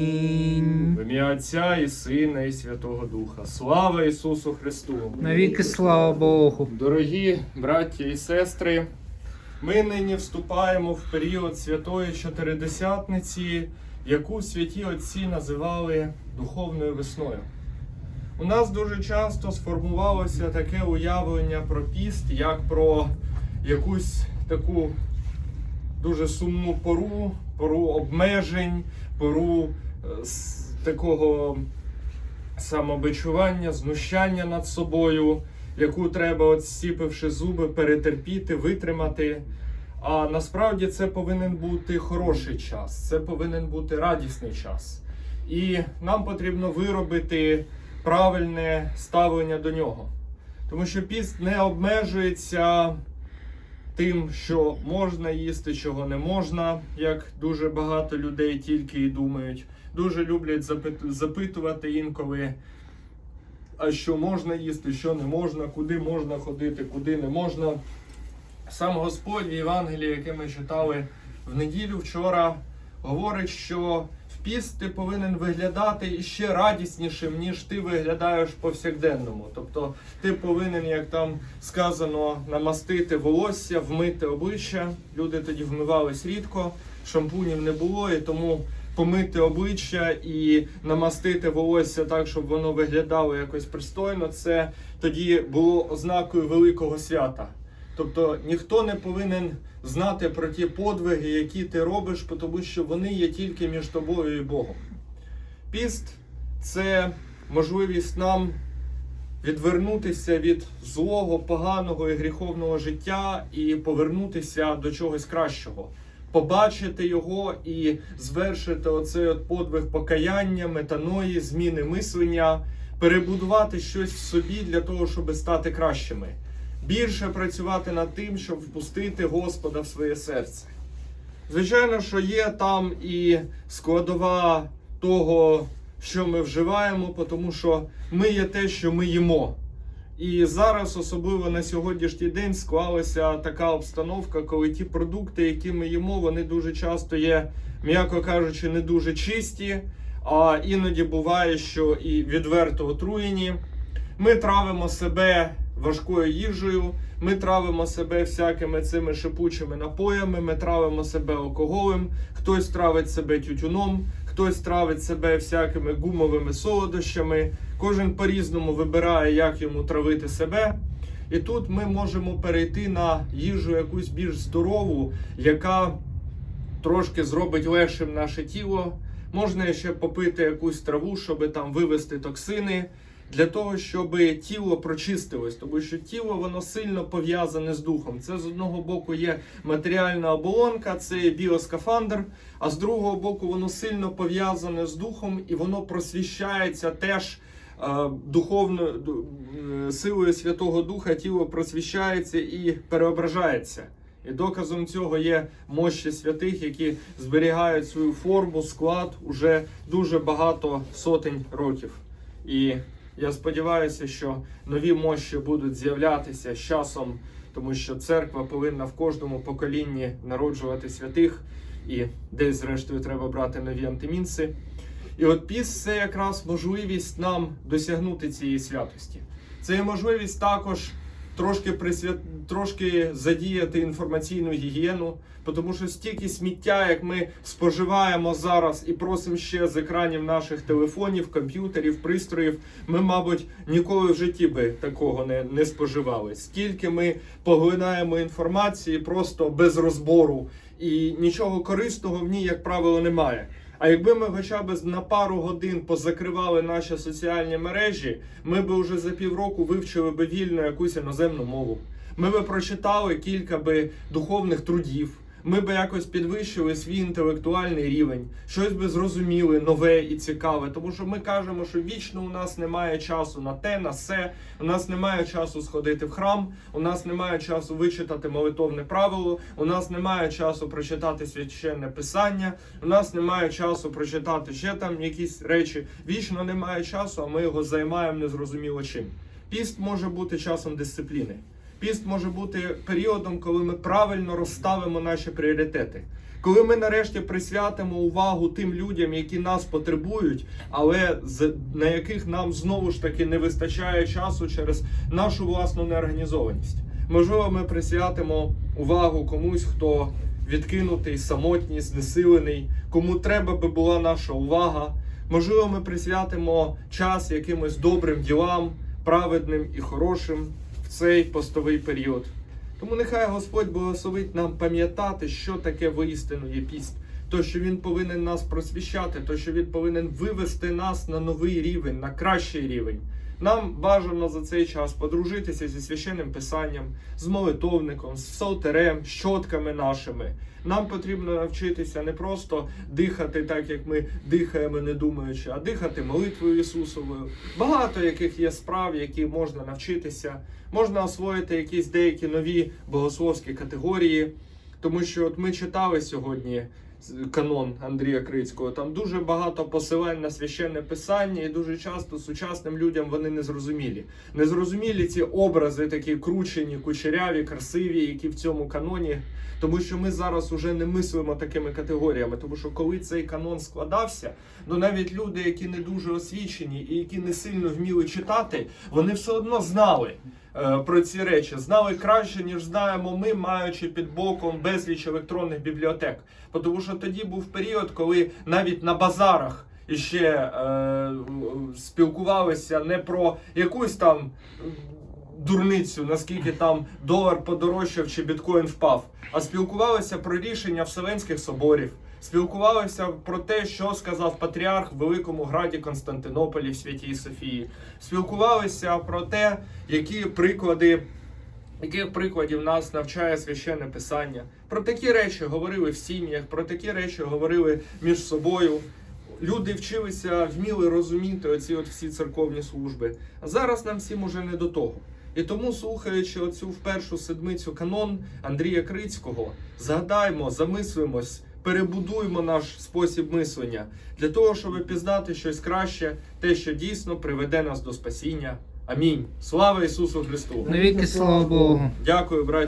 В ім'я Отця і Сина, і Святого Духа. Слава Ісусу Христу! Навіки слава Богу. Дорогі браття і сестри, ми нині вступаємо в період Святої Чотиридесятниці, яку святі отці називали духовною весною. У нас дуже часто сформувалося таке уявлення про піст, як про якусь таку дуже сумну пору, пору обмежень, пору с- такого самобичування, знущання над собою, яку треба, от зціпивши зуби, перетерпіти, витримати. А насправді це повинен бути хороший час, це повинен бути радісний час. І нам потрібно виробити правильне ставлення до нього. Тому що піст не обмежується тим, що можна їсти, чого не можна, як дуже багато людей тільки і думають. Дуже люблять запит- запитувати інколи, а що можна їсти, що не можна, куди можна ходити, куди не можна. Сам Господь в Євангелії, яке ми читали в неділю вчора, говорить, що піст ти повинен виглядати іще радіснішим, ніж ти виглядаєш повсякденному. Тобто ти повинен, як там сказано, намастити волосся, вмити обличчя. Люди тоді вмивались рідко, шампунів не було, і тому помити обличчя і намастити волосся так, щоб воно виглядало якось пристойно. Це тоді було ознакою великого свята. Тобто ніхто не повинен знати про ті подвиги, які ти робиш, тому що вони є тільки між тобою і Богом. Піст це можливість нам відвернутися від злого, поганого і гріховного життя і повернутися до чогось кращого. Побачити його і звершити оцей от подвиг покаяння, метаної, зміни мислення, перебудувати щось в собі для того, щоб стати кращими. Більше працювати над тим, щоб впустити Господа в своє серце. Звичайно, що є там і складова того, що ми вживаємо, тому що ми є те, що ми їмо. І зараз, особливо на сьогоднішній день, склалася така обстановка, коли ті продукти, які ми їмо, вони дуже часто є, м'яко кажучи, не дуже чисті, а іноді буває, що і відверто отруєні. Ми травимо себе важкою їжею, ми травимо себе всякими цими шипучими напоями, ми травимо себе алкоголем, хтось травить себе тютюном, хтось травить себе всякими гумовими солодощами. Кожен по-різному вибирає, як йому травити себе. І тут ми можемо перейти на їжу якусь більш здорову, яка трошки зробить легшим наше тіло. Можна ще попити якусь траву, щоб там вивести токсини, для того, щоб тіло прочистилось, тому що тіло воно сильно пов'язане з духом. Це з одного боку є матеріальна оболонка, це біоскафандр, а з другого боку воно сильно пов'язане з духом і воно просвіщається теж. е, Духовною е, силою Святого Духа тіло просвіщається і переображається. І доказом цього є мощі святих, які зберігають свою форму, склад уже дуже багато сотень років. І я сподіваюся, що нові мощі будуть з'являтися з часом, тому що церква повинна в кожному поколінні народжувати святих, і десь, зрештою, треба брати нові антимінси. І от піс це якраз можливість нам досягнути цієї святості. Це є можливість також трошки присвят... трошки задіяти інформаційну гігієну, тому що стільки сміття, як ми споживаємо зараз і просимо ще з екранів наших телефонів, комп'ютерів, пристроїв, ми, мабуть, ніколи в житті би такого не, не споживали. Скільки ми поглинаємо інформації просто без розбору, і нічого корисного в ній, як правило, немає. А якби ми хоча б на пару годин позакривали наші соціальні мережі, ми би вже за півроку вивчили би вільно якусь іноземну мову. Ми би прочитали кілька би духовних трудів. Ми би якось підвищили свій інтелектуальний рівень, щось би зрозуміли нове і цікаве. Тому що ми кажемо, що вічно у нас немає часу на те, на все. У нас немає часу сходити в храм, у нас немає часу вичитати молитовне правило, у нас немає часу прочитати священне писання, у нас немає часу прочитати ще там якісь речі. Вічно немає часу, а ми його займаємо незрозуміло чим. Піст може бути часом дисципліни. Піст може бути періодом, коли ми правильно розставимо наші пріоритети, Коли ми нарешті присвятимо увагу тим людям, які нас потребують, але на яких нам знову ж таки не вистачає часу через нашу власну неорганізованість. Можливо, ми присвятимо увагу комусь, хто відкинутий, самотній, знесилений, кому треба би була наша увага. Можливо, ми присвятимо час якимось добрим ділам, праведним і хорошим цей постовий період. Тому нехай Господь благословить нам пам'ятати, що таке воістину є піст. То, що він повинен нас просвіщати, то, що він повинен вивести нас на новий рівень, на кращий рівень. Нам бажано за цей час подружитися зі священним писанням, з молитовником, з псалтерем, щотками нашими. Нам потрібно навчитися не просто дихати так, як ми дихаємо, не думаючи, а дихати молитвою Ісусовою. Багато яких є справ, які можна навчитися. Можна освоїти якісь деякі нові богословські категорії. Тому що от ми читали сьогодні канон Андрія Крицького. Там дуже багато посилань на священне писання, і дуже часто сучасним людям вони не зрозумілі. Не зрозумілі ці образи, такі кручені, кучеряві, красиві, які в цьому каноні. Тому що ми зараз уже не мислимо такими категоріями. Тому що коли цей канон складався, ну навіть люди, які не дуже освічені і які не сильно вміли читати, вони все одно знали про ці речі, знали краще, ніж знаємо ми, маючи під боком безліч електронних бібліотек. Тому що тоді був період, коли навіть на базарах іще е, спілкувалися не про якусь там дурницю, наскільки там долар подорожчав чи біткоін впав, а спілкувалися про рішення Вселенських соборів. Спілкувалися про те, що сказав патріарх в Великому Граді Константинополі в Святій Софії. Спілкувалися про те, які приклади, яких прикладів нас навчає священне писання. Про такі речі говорили в сім'ях, про такі речі говорили між собою. Люди вчилися, вміли розуміти оці от всі церковні служби. А зараз нам всім уже не до того. І тому, слухаючи оцю першу седмицю канон Андрія Крицького, згадаймо, замислимось, перебудуймо наш спосіб мислення для того, щоб пізнати щось краще, те, що дійсно приведе нас до спасіння. Амінь. Слава Ісусу Христу! Навіки слава Богу. Дякую, браті.